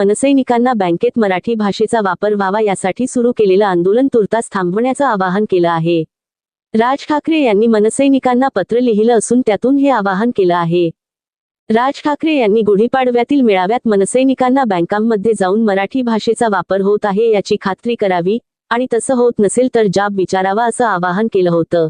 मनसैनिकांना बँकेत मराठी भाषेचा वापर व्हावा यासाठी सुरू केलेलं आंदोलन तुर्तास थांबवण्याचं आवाहन केलं आहे. राज ठाकरे यांनी मनसैनिकांना पत्र लिहिलं असून त्यातून हे आवाहन केलं आहे. राज ठाकरे यांनी गुढीपाडव्यातील मेळाव्यात मनसैनिकांना बँकांमध्ये जाऊन मराठी भाषेचा वापर होत आहे याची खात्री करावी आणि तसं होत नसेल तर जाब विचारावा असं आवाहन केलं होतं.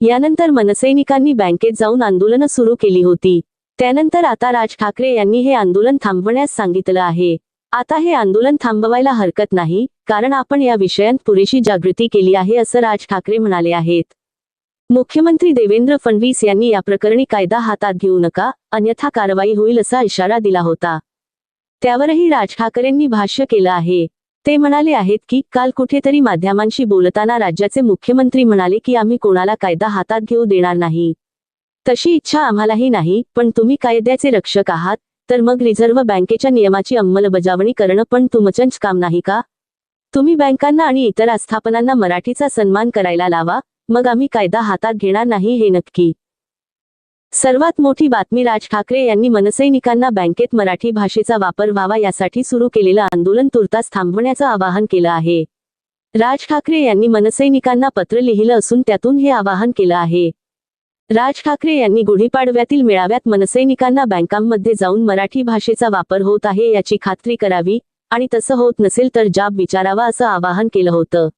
यानंतर मनसैनिकांनी बँकेत जाऊन आंदोलनं सुरू केली होती. त्यानंतर आता राज ठाकरे यांनी हे आंदोलन थांबवण्यास सांगितलं आहे. आता हे आंदोलन थांबवायला हरकत नाही कारण आपण या विषयात पुरेशी जागृती केली आहे असं राज ठाकरे म्हणाले आहेत. मुख्यमंत्री देवेंद्र फडणवीस यांनी या प्रकरणी कायदा हातात घेऊ नका अन्यथा कारवाई होईल असा इशारा दिला होता. त्यावरही राज ठाकरेंनी भाष्य केलं आहे. ते म्हणाले आहेत की काल कुठेतरी माध्यमांशी बोलताना राज्याचे मुख्यमंत्री म्हणाले की आम्ही कोणाला कायदा हातात घेऊ देणार नाही. तशी इच्छा आम्हालाही नाही पण तुम्ही कायद्याचे रक्षक आहात तर मग रिझर्व्ह बँकेच्या नियमाची अंमलबजावणी करणं पण तुमचंच काम नाही का? तुम्ही बँकांना आणि इतर आस्थापनांना मराठीचा सन्मान करायला लावा मग आम्ही कायदा हातात घेणार नाही हे नक्की. सर्वात मोठी बातमी राज ठाकरे यांनी मनसैनिकांना बँकेत मराठी भाषेचा वापर व्हावा यासाठी सुरू केलेलं आंदोलन तुर्तास थांबवण्याचं आवाहन केलं आहे. राज ठाकरे यांनी मनसैनिकांना पत्र लिहिलं असून त्यातून हे आवाहन केलं आहे. राज ठाकरे यांनी गुढीपाडव्यातील मेळाव्यात मनसैनिकांना बँकांमध्ये जाऊन मराठी भाषेचा वापर होत आहे याची खात्री करावी आणि तसं होत नसेल तर जाब विचारावा असं आवाहन केलं होतं.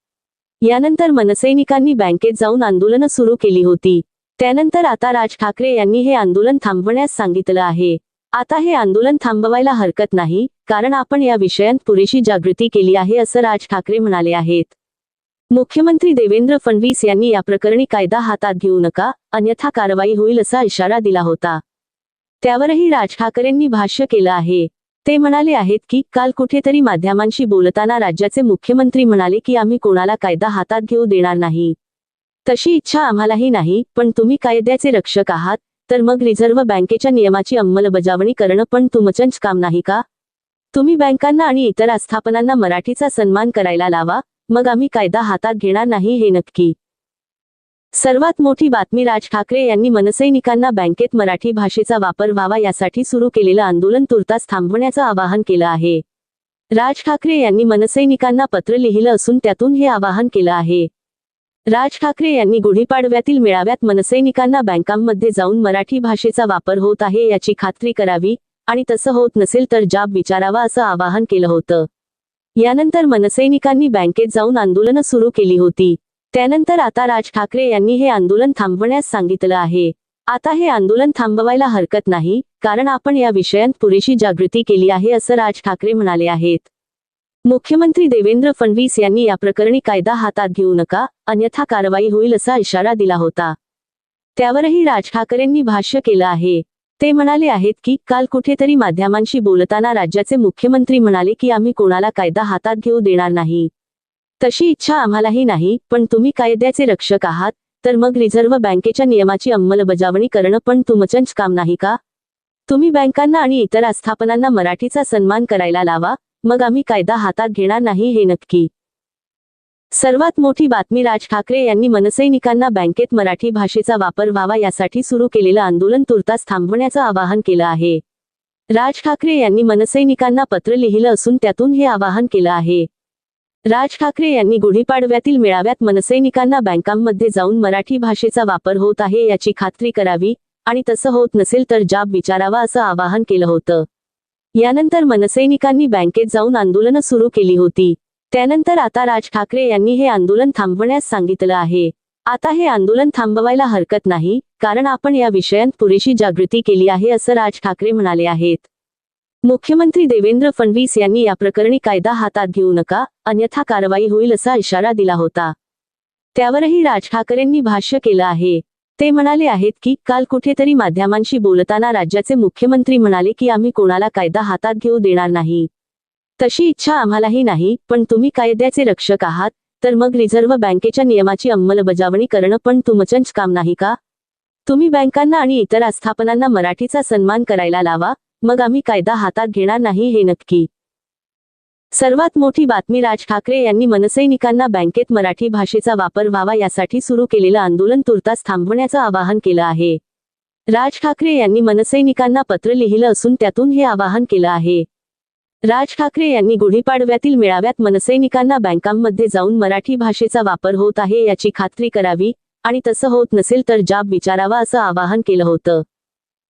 यानंतर मनसैनिकांनी बँकेत जाऊन आंदोलनं सुरू केली होती. त्यानंतर आता राज ठाकरे यांनी हे आंदोलन थांबवण्यास सांगितलं आहे. आता हे आंदोलन थांबवायला हरकत नाही कारण आपण या विषयांत पुरेशी जागृती केली आहे असं राज ठाकरे म्हणाले आहेत. मुख्यमंत्री देवेंद्र फडणवीस यांनी या प्रकरणी कायदा हातात घेऊ नका अन्यथा कारवाई होईल असा इशारा दिला होता. त्यावरही राज ठाकरेंनी भाष्य केलं आहे. ते म्हणाले आहेत की काल कुठेतरी माध्यमांशी बोलताना राज्याचे मुख्यमंत्री म्हणाले की आम्ही कोणाला कायदा हातात घेऊ देणार नाही. तशी इच्छा आम्हालाही नाही पण तुम्ही कायद्याचे रक्षक आहात तर मग रिझर्व्ह बँकेच्या नियमाची अंमलबजावणी करणं पण तुमचंच काम नाही का? तुम्ही बँकांना आणि इतर आस्थापनांना मराठीचा सन्मान करायला लावा मग आम्ही कायदा हातात घेणार नाही हे नक्की. सर्वात मोठी बातमी राज ठाकरे यांनी मनसैनिकांना बँकेत मराठी भाषेचा वापर व्हावा यासाठी सुरू केलेलं आंदोलन तुर्तास थांबवण्याचं आवाहन केलं आहे. राज ठाकरे यांनी मनसैनिकांना पत्र लिहिलं असून त्यातून हे आवाहन केलं आहे. राज ठाकरे यांनी गुढीपाडव्यातील मेळाव्यात मनसैनिकांना बँकांमध्ये जाऊन मराठी भाषेचा वापर होत आहे याची खात्री करावी आणि तसं होत नसेल तर जाब विचारावा असं आवाहन केलं होतं. यानंतर मनसैनिकांनी बँकेत जाऊन आंदोलनं सुरू केली होती. त्यानंतर आता राज ठाकरे यांनी हे आंदोलन थांबवण्यास सांगितलं आहे. आता हे आंदोलन थांबवायला हरकत नाही कारण आपण या विषयात पुरेशी जागृती केली आहे असं राज ठाकरे म्हणाले आहेत. मुख्यमंत्री देवेंद्र फडणवीस यांनी या प्रकरणी कायदा हातात घेऊ नका अन्यथा कारवाई होईल असा इशारा दिला होता. त्यावरही राज ठाकरेंनी भाष्य केलं आहे. ते म्हणाले आहेत की काल कुठेतरी माध्यमांशी बोलताना राज्याचे मुख्यमंत्री म्हणाले की आम्ही कोणाला कायदा हातात घेऊ देणार नाही. तशी इच्छा आम्हालाही नाही पण तुम्ही कायद्याचे रक्षक आहात तर मग रिझर्व्ह बँकेच्या नियमाची अंमलबजावणी करणं पण तुमचंच काम नाही का? तुम्ही बँकांना आणि इतर आस्थापनांना मराठीचा सन्मान करायला लावा मग आम्ही कायदा हातात घेणार नाही हे नक्की. सर्वात मोठी बातमी राज ठाकरे यांनी मनसैनिकांना बँकेत मराठी भाषेचा वापर व्हावा यासाठी सुरू केलेलं आंदोलन तुर्तास थांबवण्याचं आवाहन केलं आहे. राज ठाकरे यांनी मनसैनिकांना पत्र लिहिलं असून त्यातून हे आवाहन केलं आहे. राज ठाकरे यांनी गुढीपाडव्यातील मेळाव्यात मनसैनिकांना बँकांमध्ये जाऊन मराठी भाषेचा वापर होत आहे याची खात्री करावी आणि तसं होत नसेल तर जाब विचारावा असं आवाहन केलं होतं. यानंतर मनसैनिकांनी बँकेत जाऊन आंदोलनं सुरू केली होती. त्यानंतर आता राज ठाकरे यांनी हे आंदोलन थांबवण्यास सांगितलं आहे. आता हे आंदोलन थांबवायला हरकत नाही कारण आपण या विषयात पुरेशी जागृती केली आहे असं राज ठाकरे म्हणाले आहेत. मुख्यमंत्री देवेंद्र फडणवीस यांनी या प्रकरणी कायदा हातात घेऊ नका अन्यथा कारवाई होईल असा इशारा दिला होता. त्यावरही राज ठाकरेंनी भाष्य केलं आहे. ते म्हणाले आहेत की काल कुठेतरी माध्यमांशी बोलताना राज्याचे मुख्यमंत्री म्हणाले की आम्ही कोणाला कायदा हातात घेऊ देणार नाही. तशी इच्छा आम्हालाही नाही पण तुम्ही कायद्याचे रक्षक आहात तर मग रिझर्व्ह बँकेच्या नियमाची अंमलबजावणी करणं पण तुमचंच काम नाही का? तुम्ही बँकांना आणि इतर आस्थापनांना मराठीचा सन्मान करायला लावा मग आम्ही कायदा हातात घेणार नाही हे नक्की. सर्वात मोठी बातमी राज ठाकरे यांनी मनसैनिकांना बँकेत मराठी भाषेचा वापर व्हावा यासाठी सुरू केलेलं आंदोलन तुर्तास थांबवण्याचं आवाहन केलं आहे. राज ठाकरे यांनी मनसैनिकांना पत्र लिहिलं असून त्यातून हे आवाहन केलं आहे. राज ठाकरे यांनी गुढीपाडव्यातील मेळाव्यात मनसैनिकांना बँकांमध्ये जाऊन मराठी भाषेचा वापर होत आहे याची खात्री करावी आणि तसं होत नसेल तर जाब विचारावा असं आवाहन केलं होतं.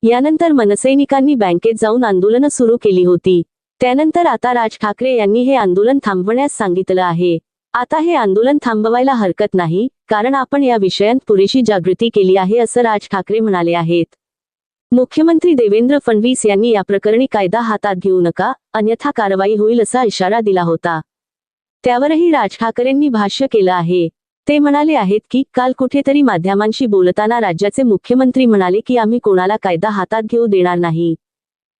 यानंतर मनसैनिकांनी बँकेत जाऊन आंदोलनं सुरू केली होती. त्यानंतर आता राज ठाकरे यांनी हे आंदोलन थांबवण्यास सांगितलं आहे. आता हे आंदोलन थांबवायला हरकत नाही कारण आपण या विषयात पुरेशी जागृती केली आहे असं राज ठाकरे म्हणाले आहेत. मुख्यमंत्री देवेंद्र फडणवीस यांनी या प्रकरणी कायदा हातात घेऊ नका अन्यथा कारवाई होईल असा इशारा दिला होता. त्यावरही राज ठाकरेंनी भाष्य केलं आहे. ते म्हणाले आहेत की काल कुठेतरी माध्यमांशी बोलताना राज्याचे मुख्यमंत्री म्हणाले की आम्ही कोणाला कायदा हातात घेऊ देणार नाही.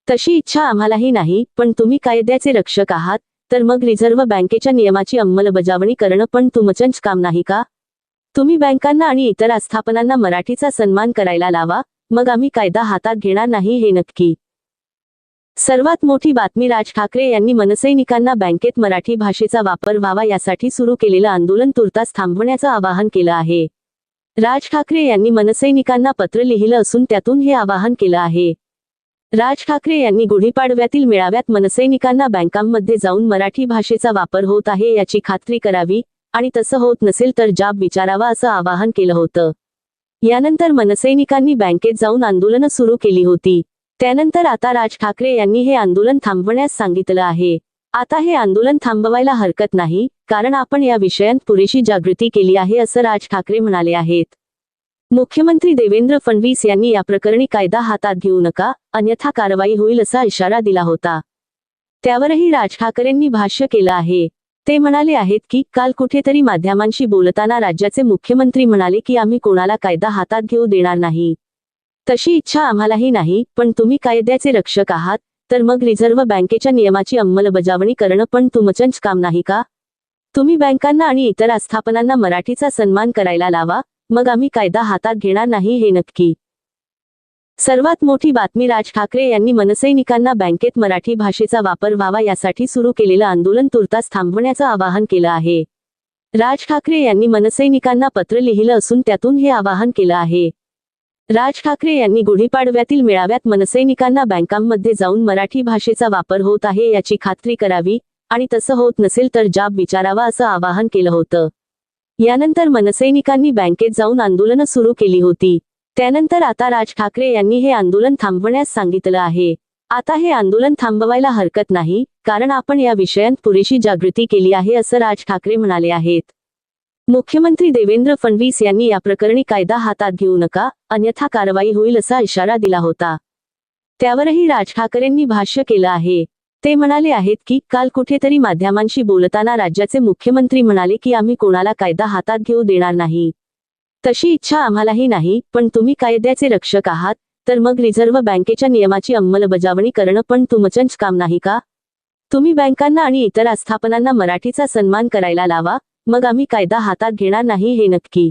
तशी इच्छा आम्हालाही नाही पण तुम्ही कायद्याचे रक्षक आहात तर मग रिझर्व्ह बँकेच्या नियमाची अंमलबजावणी करणं पण तुमचंच काम नाही का? तुम्ही बँकांना आणि इतर आस्थापनांना मराठीचा सन्मान करायला लावा मग आम्ही कायदा हातात घेणार नाही हे नक्की. सर्वात मोठी बातमी राज ठाकरे यांनी मनसैनिकांना बँकेत मराठी भाषेचा वापर व्हावा यासाठी सुरू केलेलं आंदोलन तुर्तास थांबवण्याचं आवाहन केलं आहे. राज ठाकरे यांनी मनसैनिकांना पत्र लिहिलं असून त्यातून हे आवाहन केलं आहे. राज ठाकरे यांनी गुढीपाडव्यातील मेळाव्यात मनसैनिकांना बँकांमध्ये जाऊन मराठी भाषेचा वापर होत आहे याची खात्री करावी आणि तसं होत नसेल तर जाब विचारावा असं आवाहन केलं होतं. यानंतर मनसैनिकांनी बँकेत जाऊन आंदोलनं सुरू केली होती. त्यानंतर आता राज ठाकरे यांनी हे आंदोलन थांबवण्यास सांगितलं आहे. आता हे आंदोलन थांबवायला हरकत नाही कारण आपण या विषयात पुरेशी जागृती केली आहे असं राज ठाकरे म्हणाले आहेत. मुख्यमंत्री देवेंद्र फडणवीस यांनी या प्रकरणी कायदा हातात घेऊ नका अन्यथा कारवाई होईल असा इशारा दिला होता. त्यावरही राज ठाकरेंनी भाष्य केलं आहे. ते म्हणाले आहेत की काल कुठेतरी माध्यमांशी बोलताना राज्याचे मुख्यमंत्री म्हणाले की आम्ही कोणाला कायदा हातात घेऊ देणार नाही. तशी इच्छा आम्हालाही नाही पण तुम्ही कायद्याचे रक्षक आहात तर मग रिझर्व्ह बँकेच्या नियमाची अंमलबजावणी करणं पण तुमचंच काम नाही का? तुम्ही बँकांना आणि इतर आस्थापनांना मराठीचा सन्मान करायला लावा मग आम्ही कायदा हातात घेणार नाही हे नक्की. सर्वात मोठी बातमी राज ठाकरे यांनी मनसैनिकांना बँकेत मराठी भाषेचा वापर व्हावा यासाठी सुरू केलेलं आंदोलन तुर्तास थांबवण्याचं आवाहन केलं आहे. राज ठाकरे यांनी मनसैनिकांना पत्र लिहिलं असून त्यातून हे आवाहन केलं आहे. राज ठाकरे यांनी गुढीपाडव्यातील मेळाव्यात मनसैनिकांना बँकांमध्ये जाऊन मराठी भाषेचा वापर होत आहे याची खात्री करावी आणि तसं होत नसेल तर जाब विचारावा असं आवाहन केलं होतं. यानंतर मनसैनिकांनी बँकेत जाऊन आंदोलनं सुरू केली होती. त्यानंतर आता राज ठाकरे यांनी हे आंदोलन थांबवण्यास सांगितलं आहे. आता हे आंदोलन थांबवायला हरकत नाही कारण आपण या विषयात पुरेशी जागृती केली आहे असं राज ठाकरे म्हणाले आहेत. मुख्यमंत्री देवेंद्र फडणवीस यांनी या प्रकरणी कायदा हातात घेऊ नका अन्यथा कारवाई होईल असा इशारा दिला होता. त्यावरही राज ठाकरेंनी भाष्य केलं आहे. ते म्हणाले आहेत की काल कुठेतरी माध्यमांशी बोलताना राज्याचे मुख्यमंत्री म्हणाले की आम्ही कोणाला कायदा हातात घेऊ देणार नाही. तशी इच्छा आम्हालाही नाही पण तुम्ही कायद्याचे रक्षक आहात तर मग रिझर्व्ह बँकेच्या नियमाची अंमलबजावणी करणं पण तुमचंच काम नाही का? तुम्ही बँकांना आणि इतर आस्थापनांना मराठीचा सन्मान करायला लावा मग आम्ही कायदा हातात घेणार नाही हे नक्की.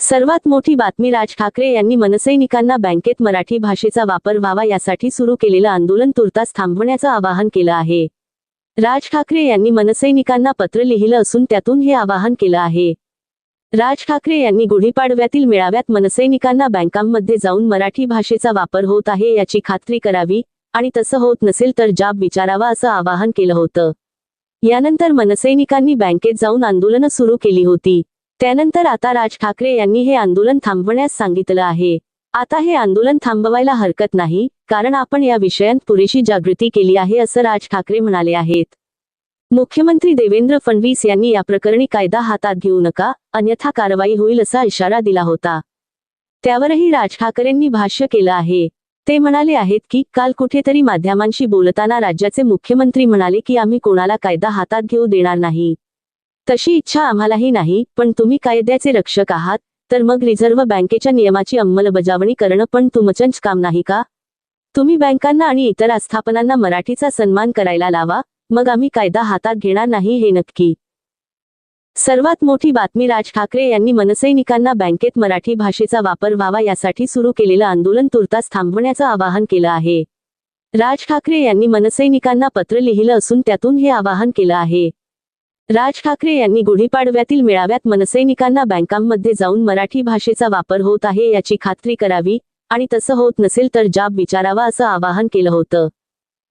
सर्वात मोठी बातमी राज ठाकरे यांनी मनसैनिकांना बँकेत मराठी भाषेचा वापर व्हावा यासाठी सुरू केलेलं आंदोलन तुर्तास थांबवण्याचं आवाहन केलं आहे. राज ठाकरे यांनी मनसैनिकांना पत्र लिहिलं असून त्यातून हे आवाहन केलं आहे. राज ठाकरे यांनी गुढीपाडव्यातील मेळाव्यात मनसैनिकांना बँकांमध्ये जाऊन मराठी भाषेचा वापर होत आहे याची खात्री करावी आणि तसं होत नसेल तर जाब विचारावा असं आवाहन केलं होतं. यानंतर मनसैनिकांनी बँकेत जाऊन आंदोलनं सुरू केली होती. त्यानंतर आता राज ठाकरे यांनी हे आंदोलन थांबवण्यास सांगितलं आहे. आता हे आंदोलन थांबवायला हरकत नाही कारण आपण या विषयात पुरेशी जागृती केली आहे असं राज ठाकरे म्हणाले आहेत. मुख्यमंत्री देवेंद्र फडणवीस यांनी या प्रकरणी कायदा हातात घेऊ नका अन्यथा कारवाई होईल असा इशारा दिला होता. त्यावरही राज ठाकरेंनी भाष्य केलं आहे. ते म्हणाले आहेत की काल कुठेतरी माध्यमांशी बोलताना राज्याचे मुख्यमंत्री म्हणाले की आम्ही कोणाला कायदा हातात घेऊ देणार नाही. तशी इच्छा आम्हालाही नाही पण तुम्ही कायद्याचे रक्षक आहात तर मग रिझर्व्ह बँकेच्या नियमाची अंमलबजावणी करणं पण तुमचंच काम नाही का? तुम्ही बँकांना आणि इतर आस्थापनांना मराठीचा सन्मान करायला लावा मग आम्ही कायदा हातात घेणार नाही हे नक्की. सर्वात मोठी बातमी राज ठाकरे यांनी मनसैनिकांना बँकेत मराठी भाषेचा वापर व्हावा यासाठी सुरू केलेलं आंदोलन तुर्तास थांबवण्याचं आवाहन केलं आहे. राज ठाकरे यांनी मनसैनिकांना पत्र लिहिलं असून त्यातून हे आवाहन केलं आहे. राज ठाकरे यांनी गुढीपाडव्यातील मेळाव्यात मनसैनिकांना बँकांमध्ये जाऊन मराठी भाषेचा वापर होत आहे याची खात्री करावी आणि तसं होत नसेल तर जाब विचारावा असं आवाहन केलं होतं.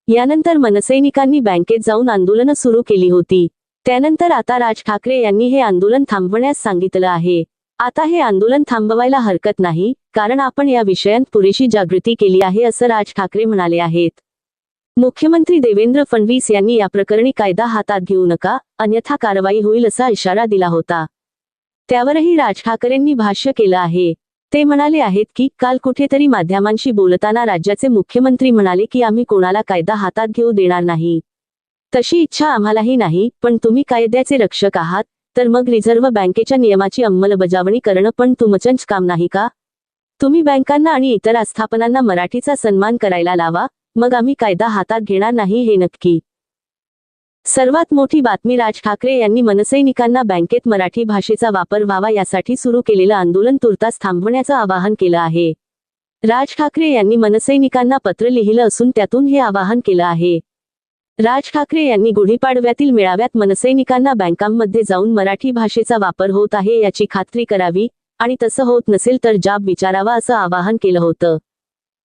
यानंतर मनसैनिकांनी बँकेत जाऊन आंदोलनं सुरू केली होती. त्यानंतर आता राज ठाकरे यांनी हे आंदोलन थांबवण्यास सांगितलं आहे. आता हे आंदोलन थांबवायला हरकत नाही कारण आपण या विषयात पुरेशी जागृती केली आहे असं राज ठाकरे म्हणाले आहेत. मुख्यमंत्री देवेंद्र फडणवीस यांनी या प्रकरणी कायदा हातात घेऊ नका अन्यथा कारवाई होईल असा इशारा दिला होता. त्यावरही राज ठाकरेंनी भाष्य केलं आहे. ते म्हणाले आहेत की काल कुठेतरी माध्यमांशी बोलताना राज्याचे मुख्यमंत्री म्हणाले की आम्ही कोणाला कायदा हातात घेऊ देणार नाही. तशी इच्छा आम्हालाही नाही पण तुम्ही कायद्याचे रक्षक आहात तर मग रिझर्व्ह बँकेच्या नियमाची अंमलबजावणी करणं पण तुमचंच काम नाही का? तुम्ही बँकांना आणि इतर आस्थापनांना मराठीचा सन्मान करायला लावा मग आम्ही कायदा हातात घेणार नाही हे नक्की. सर्वात मोठी बातमी राज ठाकरे यांनी मनसैनिकांना बँकेत मराठी भाषेचा वापर व्हावा यासाठी सुरू केलेलं आंदोलन तुर्तास थांबवण्याचं आवाहन केलं आहे. राज ठाकरे यांनी मनसैनिकांना पत्र लिहिलं असून त्यातून हे आवाहन केलं आहे. राज ठाकरे यांनी गुढीपाडव्यातील मेळाव्यात मनसैनिकांना बँकांमध्ये जाऊन मराठी भाषेचा वापर होत आहे याची खात्री करावी आणि तसं होत नसेल तर जाब विचारावा असं आवाहन केलं होतं.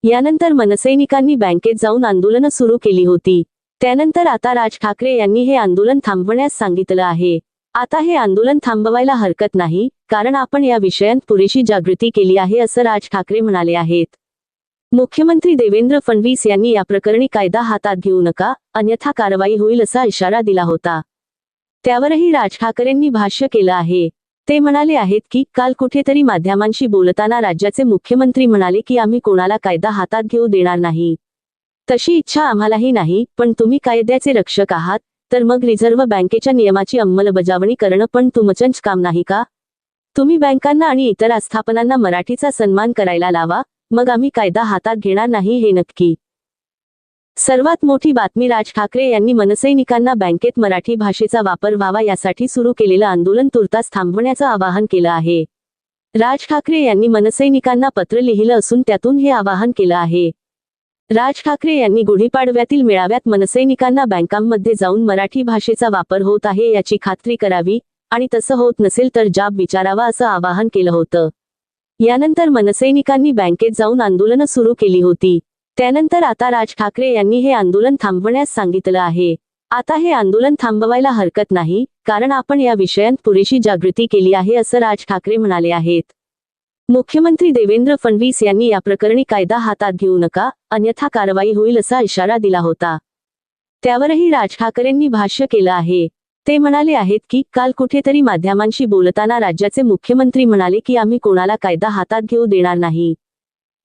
यानंतर मनसैनिकांनी बँकेत जाऊन आंदोलनं सुरू केली होती. त्यानंतर आता राज ठाकरे यांनी हे आंदोलन थांबवण्यास सांगितलं आहे. आता हे आंदोलन थांबवायला हरकत नाही कारण आपण या विषयात पुरेशी जागृती केली आहे असं राज ठाकरे म्हणाले आहेत. मुख्यमंत्री देवेंद्र फडणवीस यांनी या प्रकरणी कायदा हातात घेऊ नका अन्यथा कारवाई होईल असा इशारा दिला होता. त्यावरही राज ठाकरेंनी भाष्य केलं आहे. ते म्हणाले आहेत की काल कुठेतरी माध्यमांशी बोलताना राज्याचे मुख्यमंत्री म्हणाले की आम्ही कोणाला कायदा हातात घेऊ देणार नाही. तशी इच्छा आम्हालाही नाही पण तुम्ही कायद्याचे रक्षक आहात तर मग रिझर्व्ह बँकेच्या नियमाची अंमलबजावणी करणं पण तुमचंच काम नाही का? तुम्ही बँकांना आणि इतर आस्थापनांना मराठीचा सन्मान करायला लावा मग आम्ही कायदा हातात घेणार नाही हे नक्की. सर्वात मोठी बातमी राज ठाकरे यांनी मनसैनिकांना बँकेत मराठी भाषेचा वापर व्हावा यासाठी सुरू केलेलं आंदोलन तुर्तास थांबवण्याचं आवाहन केलं आहे. राज ठाकरे यांनी मनसैनिकांना पत्र लिहिलं असून त्यातून हे आवाहन केलं आहे. राज ठाकरे यांनी गुढीपाडव्यातील मेळाव्यात मनसैनिकांना बँकांमध्ये जाऊन मराठी भाषेचा वापर होत आहे याची खात्री करावी आणि तसं होत नसेल तर जाब विचारावा असं आवाहन केलं होतं. यानंतर मनसैनिकांनी बँकेत जाऊन आंदोलनं सुरू केली होती. त्यानंतर आता राज ठाकरे यांनी हे आंदोलन थांबवण्यास सांगितलं आहे. आता हे आंदोलन थांबवायला हरकत नाही कारण आपण या विषयात पुरेशी जागृती केली आहे असं राज ठाकरे म्हणाले आहेत. मुख्यमंत्री देवेंद्र फडणवीस यांनी या प्रकरणी कायदा हातात घेऊ नका अन्यथा कारवाई होईल असा इशारा दिला होता. त्यावरही राज ठाकरेंनी भाष्य केलं आहे. ते म्हणाले आहेत की काल कुठेतरी माध्यमांशी बोलताना राज्याचे मुख्यमंत्री म्हणाले की आम्ही कोणाला कायदा हातात घेऊ देणार नाही.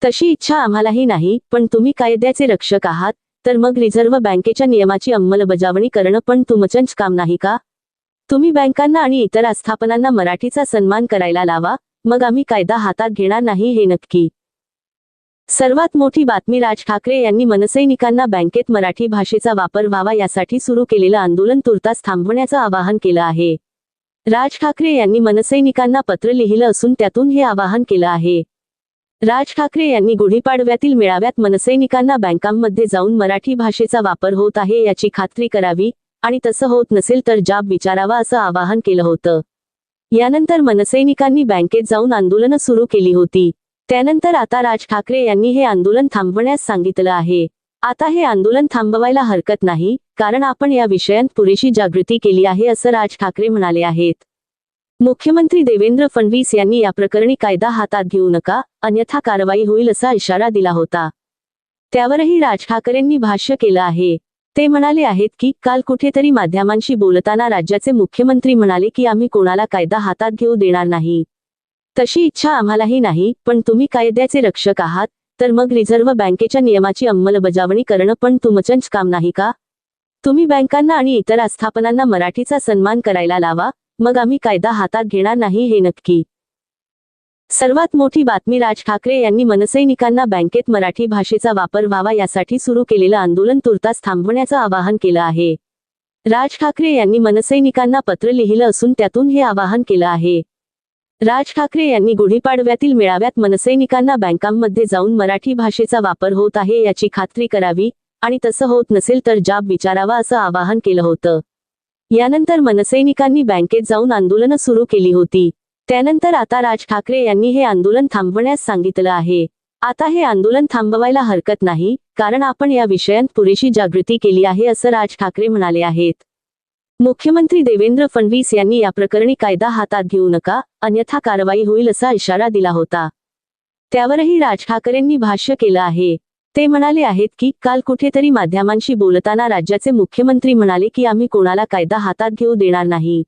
तशी इच्छा आम्हालाही नाही पण तुम्ही कायद्याचे रक्षक आहात तर मग रिझर्व्ह बँकेच्या नियमाची अंमलबजावणी करणं पण तुमचंच काम नाही का? तुम्ही बँकांना आणि इतर आस्थापनांना मराठीचा सन्मान करायला लावा मग आम्ही कायदा हातात घेणार नाही हे नक्की. सर्वात मोठी बातमी राज ठाकरे यांनी मनसैनिकांना बँकेत मराठी भाषेचा वापर व्हावा यासाठी सुरू केलेलं आंदोलन तुर्तास थांबवण्याचं आवाहन केलं आहे. राज ठाकरे यांनी मनसैनिकांना पत्र लिहिलं असून त्यातून हे आवाहन केलं आहे. राज ठाकरे यांनी गुढीपाडव्यातील मेळाव्यात मनसैनिकांना बँकांमध्ये जाऊन मराठी भाषेचा वापर होत आहे याची खात्री करावी आणि तसं होत नसेल तर जाब विचारावा असं आवाहन केलं होतं. यानंतर मनसैनिकांनी बँकेत जाऊन आंदोलनं सुरू केली होती. त्यानंतर आता राज ठाकरे यांनी हे आंदोलन थांबवण्यास सांगितलं आहे. आता हे आंदोलन थांबवायला हरकत नाही कारण आपण या विषयात पुरेशी जागृती केली आहे असं राज ठाकरे म्हणाले आहेत. मुख्यमंत्री देवेंद्र फडणवीस यांनी या प्रकरणी कायदा हातात घेऊ नका अन्यथा कारवाई होईल असा इशारा दिला होता. त्यावरही राज ठाकरेंनी भाष्य केलं आहे. ते म्हणाले आहेत की काल कुठेतरी माध्यमांशी बोलताना राज्याचे मुख्यमंत्री म्हणाले की आम्ही कोणाला कायदा हातात घेऊ देणार नाही. तशी इच्छा आम्हालाही नाही पण तुम्ही कायद्याचे रक्षक आहात तर मग रिझर्व्ह बँकेच्या नियमाची अंमलबजावणी करणं पण तुमचंच काम नाही का? तुम्ही बँकांना आणि इतर आस्थापनांना मराठीचा सन्मान करायला लावा मग आम्ही कायदा हातात घेणार नाही हे नक्की. सर्वात मोठी बातमी राज ठाकरे यांनी मनसैनिकांना बँकेत मराठी भाषेचा वापर व्हावा यासाठी सुरू केलेलं आंदोलन तुर्तास थांबवण्याचं आवाहन केलं आहे. राज ठाकरे यांनी मनसैनिकांना पत्र लिहिलं असून त्यातून हे आवाहन केलं आहे. राज ठाकरे यांनी गुढीपाडव्यातील मेळाव्यात मनसैनिकांना बँकांमध्ये जाऊन मराठी भाषेचा वापर होत आहे याची खात्री करावी आणि तसं होत नसेल तर जाब विचारावा असं आवाहन केलं होतं. यानंतर मनसैनिकांनी बँकेत जाऊन आंदोलनं सुरू केली होती. त्यानंतर आता राज ठाकरे यांनी हे आंदोलन थांबवण्यास सांगितलं आहे. आता हे आंदोलन थांबवायला हरकत नाही कारण आपण या विषयांत पुरेशी जागृती केली आहे असं राज ठाकरे म्हणाले आहेत. मुख्यमंत्री देवेंद्र फडणवीस यांनी या प्रकरणी कायदा हातात घेऊ नका अन्यथा कारवाई होईल असा इशारा दिला होता. त्यावरही राज ठाकरेंनी भाष्य केलं आहे. ते म्हणाले आहेत की काल कुठेतरी माध्यमांशी बोलताना राज्याचे मुख्यमंत्री म्हणाले की आम्ही कोणाला कायदा हातात घेऊ देणार नाही.